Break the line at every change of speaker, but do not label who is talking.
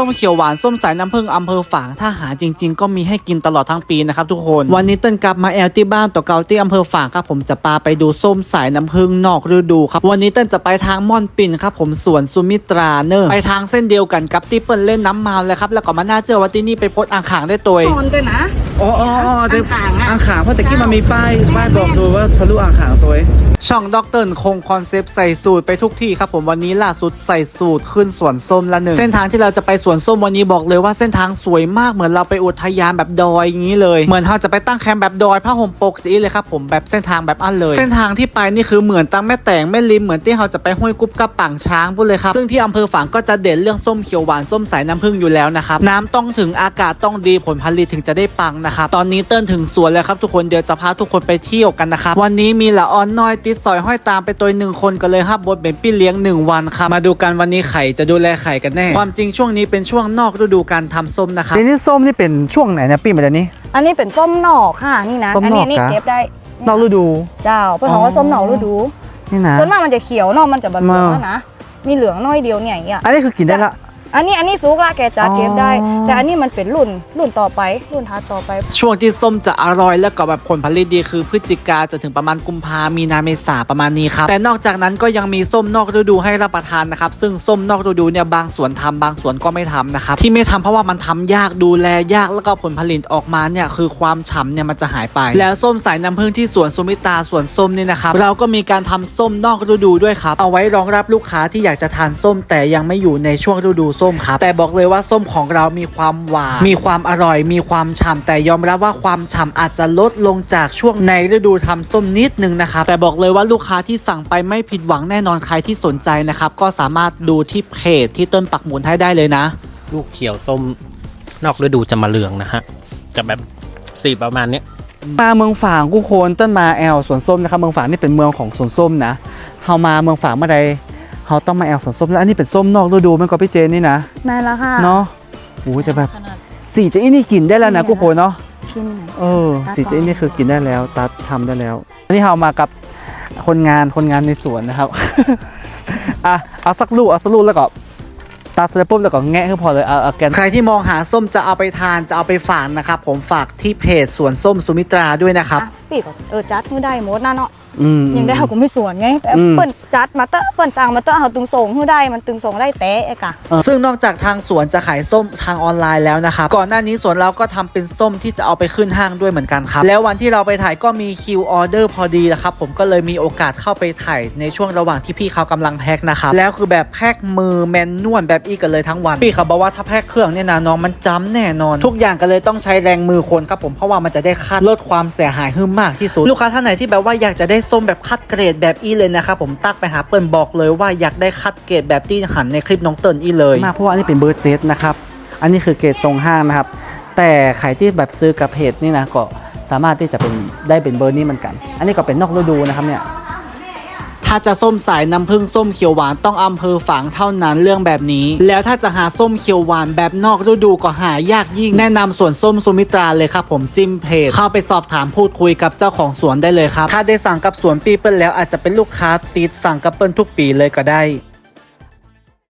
ส้มเขียวหวานส้มสายน้ำผึ้งอำเภอฝางถ้าหาจริง ๆ ก็มีให้กินตลอดทั้งปีนะครับทุกคน วันนี้เต้นกลับมาแอลที่บ้านต่อเกาที่อำเภอฝางครับผมจะปาไปดูส้มสายน้ำผึ้งนอกฤดูครับวันนี้เต้นจะไปทางม่อนปิ่นครับผมสวนซูมิตราเนอร์ไปทางเส้นเดียวกันกับที่เปิ้ลเล่นน้ำมาวเลยครับแล้วก็มาหน้าเจอว่าที่นี่ไปโพสอ่างขางได้ตัว
ตอนด้วยนะ
อ๋ออ๋ออ๋อ
อ่างขางอะ
อ่างขางเพราะตะกี้มันมีป้ายป้ายบอกดูว่าทะลุอ่างขางตัวช่องด็อกเตอร์คงคอนเซปต์ใส่สูตรไปทุกที่ครับผมวันนี้ล่าสุดใส่สูตรขึ้นสวนส้มละหนึ่งเส้นทางที่เราจะไปสวนส้มวันนี้บอกเลยว่าเส้นทางสวยมากเหมือนเราไปอุทยานแบบดอยอย่างนี้เลย เหมือนเราจะไปตั้งแคมป์แบบดอยผ้าห่มปกจีเลยครับผมแบบเส้นทางแบบอันเลย เส้นทางที่ไปนี่คือเหมือนตั้งแม่แต่งแม่ริมเหมือนที่เราจะไปห้วยกุ๊บกับป่างช้างพูดเลยครับซึ่งที่อำเภอฝางก็จะเด่นเรื่องส้มเขียวหวานส้มสายน้ำผึ้งอยู่แล้วนะครับน้ำต้องถึงอากาศต้องดีผลผลิตถึงจะได้ปังนะครับ ตอนนี้เติ้นถึงสวนแล้วครับทุกคน เดี๋ยวจะพาทุกคนไปเที่ยวกันนะครับ วันนี้มีละออนน้อยติดสอยห้อยตามไปตัวหนึ่งคนกันเลยครับบทเป็นพี่เลี้ยงหนึ่งวันครับ มาดูกันวันนี้ไข่จะดูแลไข่กันแน่ ความจริงช่วงนี้เป็นช่วงนอกฤดูการทำส้มนะครับ
ทีนี้ส้มนี่เป็นช่วงไหนนะปีมาแล้วนี้
อันนี้เป็นส้มหนอกค่ะนี่นะ
ส้มหนอก
นี้นี่
กะ
เก็บได้
นอกฤดู
เจ้าเพื่อนบอกว่าส้มหนอกฤดู
นี่นะ
ส่วนมากมันจะเขียวเนอกมันจะแบบเหลือง
มา
อะนะ มีเหลืองน้อยเดียวเนี่ยอย่างเงี้ย
อันนี้คือกินได้ละ
อันนี้อันนี้สุกละแกจะ
อ๋อ
เก็บได้ แต่อันนี้มันเป็นรุ่นรุ่นต่อไป รุ่นท้าต่อไป
ช่วงที่ส้มจะอร่อยแล้วก็แบบผลผลิตดีคือพฤศจิกาจนถึงประมาณกุมภามีนาเมษาประมาณนี้ครับแต่นอกจากนั้นก็ยังมีส้มนอกฤดูให้รับประทานนะครับซึ่งส้มนอกฤดูเนี่ยบางสวนทำบางสวนก็ไม่ทำนะครับที่ไม่ทำเพราะว่ามันทำยากดูแลยากแล้วก็ผลผลิตออกมาเนี่ยคือความฉ่ำเนี่ยมันจะหายไป แล้วส้มสายน้ำผึ้งที่สวนสุมิตาสวนส้มนี่นะครับเราก็มีการทำส้มนอกฤดูด้วยครับเอาไว้รองรับลูกค้าที่อยากจะทานส้มแต่ยังไม่อยู่ในช่วงฤดูส้มครับแต่บอกเลยว่าส้มของเรามีความหวานมีความอร่อย มีความฉ่ำแต่ยอมรับว่าความฉ่ำอาจจะลดลงจากช่วงในฤดูทำส้มนิดนึงนะครับแต่บอกเลยว่าลูกค้าที่สั่งไปไม่ผิดหวังแน่นอนใครที่สนใจนะครับก็สามารถดูที่เพจที่เต้นปักหมุนให้ได้เลยนะ
ลูกเขียวส้มนอกฤดูจะมาเหลืองนะฮะจะแบบสีประมาณเนี้ย
มาเมืองฝางกูโคนต้นมาแอลสวนส้มนะครับเมืองฝางนี่เป็นเมืองของสวนส้มนะเฮามาเมืองฝางเมื่อใด เฮาต้องมาแอลสวนส้มแล้วอันนี้เป็นส้มนอกฤดูมันก็พี่เจนนี่นะ
แม่นละค่ะ
เนาะโอ้จะแบบสีจะอีนี่กินได้แล้วนะกูโคนเนาะ
กิน
เออสีจะอีนี่คือกินได้แล้ว ตัดชำได้แล้วอันนี้เฮามากับคนงานคนงานในสวนนะครับ อะเอาสักลูกเอาสักลูกแล้วก็ตัดเสร็จปุ๊บแล้วก็แงะคือพอเลยเอาเอาแกน
ใครที่มองหาส้มจะเอาไปทานจะเอาไปฝากนะครับผมฝากที่เพจสวนส้มสุมิตราด้วยนะครับ
อะ ปีกก็เออจัดมือได้หมดนะเนาะ
อืม
ยังได้เขาก็ไม่สวนไงแบบ
อืม
เปิ้นจัดมาเตอะเปิ้นสั่งมาเตอะเขาตึงส่งให้ได้มันตึงส่งได้เตะไอ้กะ
ซึ่งนอกจากทางสวนจะขายส้มทางออนไลน์แล้วนะครับก่อนหน้านี้สวนเราก็ทำเป็นส้มที่จะเอาไปขึ้นห้างด้วยเหมือนกันครับ แล้ววันที่เราไปถ่ายก็มีคิวออเดอร์พอดีนะครับผมก็เลยมีโอกาสเข้าไปถ่ายในช่วงระหว่างที่พี่เขากำลังแพ็คนะครับแล้วคือแบบแพ็คมือแมนนวลแบบอีกกันเลยทั้งวันพี่เขาบอกว่าถ้าแพ็คเครื่องเนี่ยนะน้องมันจ้ำแน่นอน ทุกอย่างก็เลยต้องใช้แรงมือคนครับผมเพราะว่ามันจะได้คัดลดความเสียหายให้มากที่สุด ลูกค้าท่านไหนที่แบบว่าอยากจะได้ส้มแบบคัดเกรดแบบอีเลยนะครับผมตักไปหาเปิ้ลบอกเลยว่าอยากได้คัดเกรดแบบที่หันในคลิปน้องเติ้ลอีเลย
มากเพราะว่าอันนี้เป็นเบอร์เจ็ดนะครับอันนี้คือเกรดทรงห้างนะครับแต่ใครที่แบบซื้อกับเพจนี่นะก็สามารถที่จะเป็นได้เป็นเบอร์นี้เหมือนกัน อันนี้ก็เป็นนอกฤดูนะครับเนี่ย
ถ้าจะส้มสายน้ำผึ้งส้มเขียวหวานต้องอำเภอฝางเท่านั้นเรื่องแบบนี้ แล้วถ้าจะหาส้มเขียวหวานแบบนอกฤดูก็หายากยิ่งแนะนำสวนส้มสุมิตราเลยครับผมจิ้มเพจเข้าไปสอบถามพูดคุยกับเจ้าของสวนได้เลยครับ ถ้าได้สั่งกับสวนปีเปิลแล้วอาจจะเป็นลูกค้าติดสั่งกับเปิลทุกปีเลยก็ได้